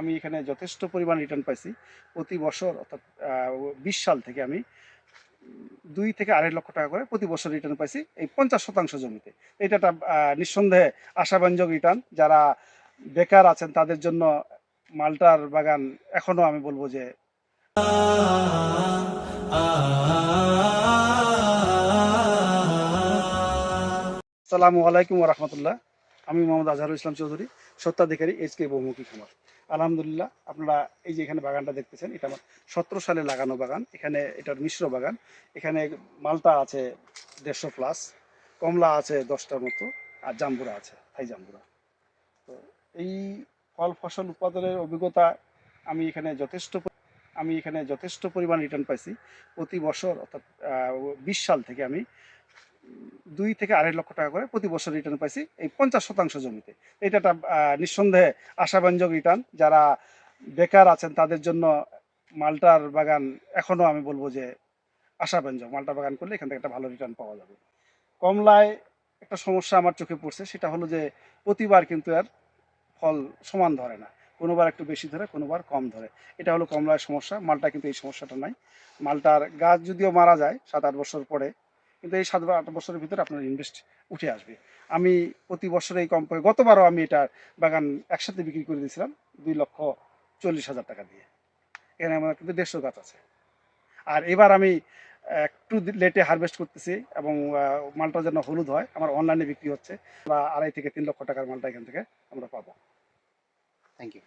আমি এখানে যথেষ্ট পরিমাণ রিটার্ন পাইছি। প্রতি বছর, অর্থাৎ বিশ সাল থেকে আমি দুই থেকে আড়াই লক্ষ টাকা করে প্রতি বছর রিটার্ন পাইছি এই পঞ্চাশ শতাংশ জমিতে। এটা একটা নিঃসন্দেহে আশাব্যঞ্জক রিটার্ন যারা বেকার আছেন, তাদের জন্য মালটার বাগান এখনও আমি বলব যে আসসালামু আলাইকুম রহমতুল্লাহ। আমি মোহাম্মদ আজহারুল ইসলাম চৌধুরী সত্ত্বাধিকারী এইচ কে বহুমুখী খামার। আলহামদুলিল্লাহ, আপনারা এই যে এখানে বাগানটা দেখতেছেন, এটা আমার সতেরো সালে লাগানো বাগান। এখানে এটার মিশ্র বাগান। এখানে মালটা আছে দেড়শো প্লাস, কমলা আছে দশটার মতো, আর জাম্বুরা আছে, থাই জাম্বুরা। তো এই ফল ফসল উৎপাদনের অভিজ্ঞতা আমি এখানে যথেষ্ট আমি এখানে যথেষ্ট পরিমাণ রিটার্ন পাইছি। প্রতি বছর, অর্থাৎ বিশ সাল থেকে আমি দুই থেকে আড়াই লক্ষ টাকা করে প্রতি বছর রিটার্ন পাইছি এই পঞ্চাশ শতাংশ জমিতে। এটা একটা নিঃসন্দেহে আশাব্যঞ্জক রিটার্ন যারা বেকার আছেন, তাদের জন্য মালটার বাগান এখনও আমি বলব যে আশাব্যঞ্জক। মালটা বাগান করলে এখান থেকে একটা ভালো রিটার্ন পাওয়া যাবে। কমলায় একটা সমস্যা আমার চোখে পড়ছে, সেটা হলো যে প্রতিবার কিন্তু আর ফল সমান ধরে না। কোনোবার একটু বেশি ধরে, কোনোবার কম ধরে। এটা হলো কমলার সমস্যা। মালটা কিন্তু এই সমস্যাটা নাই। মালটার গাছ যদিও মারা যায়, সাত আট বছর পরে কিন্তু এই সাত বা আট বছরের ভিতরে আপনার ইনভেস্ট উঠে আসবে। আমি প্রতি বছরে এই কম করে গতবারও আমি এটা বাগান একসাথে বিক্রি করে দিয়েছিলাম দুই লক্ষ চল্লিশ হাজার টাকা দিয়ে। এখানে আমার কিন্তু দেড়শো গাছ আছে। আর এবার আমি একটু লেটে হারভেস্ট করতেছি এবং মালটা যেন হলুদ হয় আমার অনলাইনে বিক্রি হচ্ছে। বা আড়াই থেকে তিন লক্ষ টাকার মালটা এখান থেকে আমরা পাবো। Thank you